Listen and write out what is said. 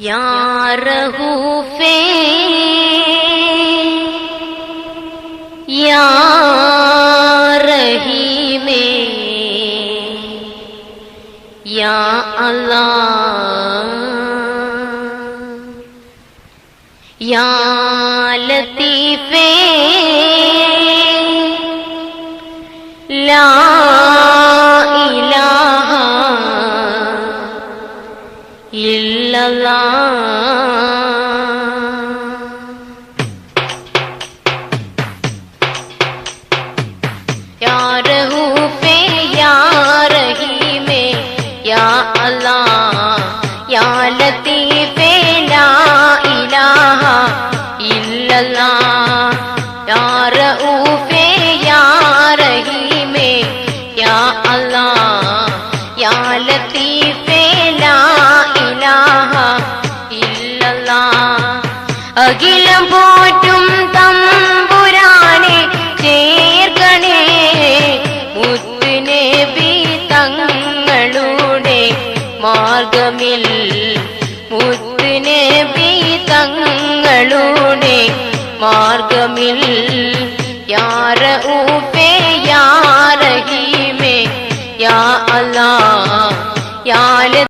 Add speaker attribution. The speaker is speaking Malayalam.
Speaker 1: يا رهوفي يا رحيمي يا الله يا لطيفي لا إله إلا لگا۔ یار پہ، یار ہی میں۔ یا اللہ، یا لطیف، لا الہ الا پہ، یار ہی میں۔ یا اللہ، یا لطیف അഖിലം പോറ്റും തമ്പുരാനെ ചേർക്കണേ. മുത്തിനെ ബി തങ്ങളുടെ മാർഗമിൽ. മുത്തിനെ ബി തങ്ങളുടെ മാർഗമിൽ. യാര ഊപ്പേ യാരഹീമേ യാ അല്ല യാ